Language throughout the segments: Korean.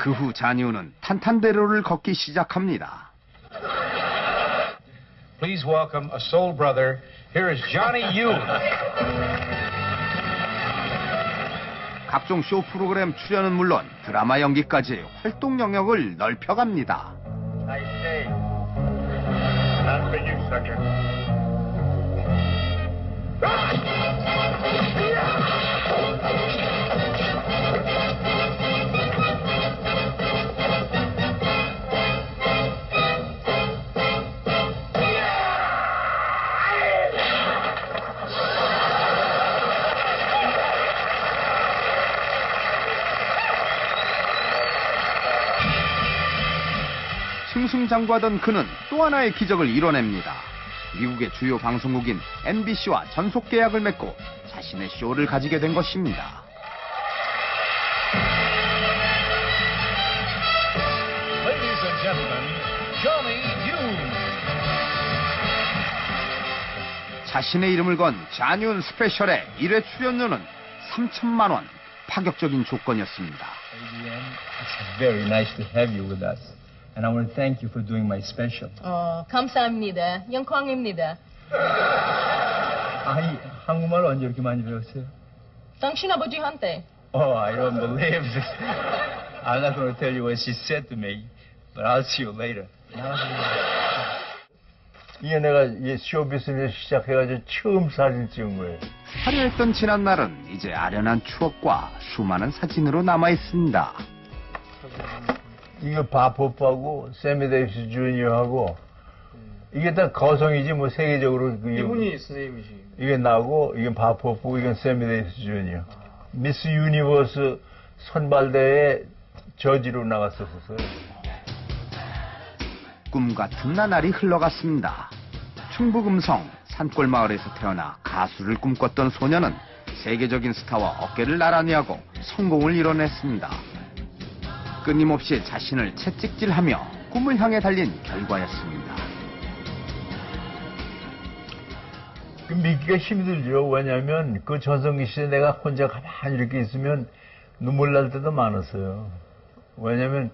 그 후 잔이우는 탄탄대로를 걷기 시작합니다. Please welcome a soul brother. Here is Johnny Yoon. 각종 쇼 프로그램 출연은 물론 드라마 연기까지 활동 영역을 넓혀갑니다. Nice day. Not for you, sucker. 승승장구하던 그는 또 하나의 기적을 이뤄냅니다. 미국의 주요 방송국인 MBC와 전속 계약을 맺고 자신의 쇼를 가지게 된 것입니다. 자신의 이름을 건 잔윤 스페셜의 1회 출연료는 3천만 원. 파격적인 조건이었습니다. It's very nice to have you with us. And I want to thank you for doing my special. 어, 감사합니다. 영광입니다. 아니, 한국말 언제 이렇게 많이 배웠어요? 당신 아버지한테 Oh, I don't believe this. I'm not going to tell you what she said to me, but I'll see you later. 이게 내가 이 쇼비즈니스 시작해가지고 처음 사진 찍은 거예요. 화려했던 지난 날은 이제 아련한 추억과 수많은 사진으로 남아 있습니다. 이거 바포프하고 세미 데이비스 주니어하고 이게 다 거성이지 뭐 세계적으로 그게 이분이 선생님이시. 이게 나고 이게 바포프 이건 세미 데이비스 주니어 미스 유니버스 선발대회 저지로 나갔었어요. 꿈 같은 나날이 흘러갔습니다. 충북 음성 산골 마을에서 태어나 가수를 꿈꿨던 소녀는 세계적인 스타와 어깨를 나란히 하고 성공을 이뤄냈습니다. 끊임없이 자신을 채찍질하며 꿈을 향해 달린 결과였습니다. 그 믿기가 힘들죠. 왜냐하면 그 전성기 시대 내가 혼자 가만히 이렇게 있으면 눈물 날 때도 많았어요. 왜냐하면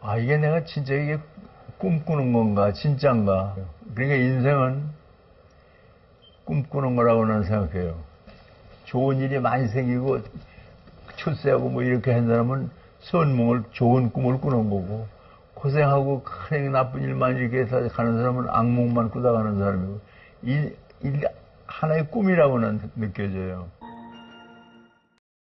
아 이게 내가 진짜 이게 꿈꾸는 건가 진짠가. 그러니까 인생은 꿈꾸는 거라고 는 생각해요. 좋은 일이 많이 생기고 출세하고 뭐 이렇게 한 사람은 선몽을 좋은 꿈을 꾸는 거고 고생하고 큰 나쁜 일만 이렇게 해서 가는 사람은 악몽만 꾸다 가는 사람이고 이, 이 하나의 꿈이라고는 느껴져요.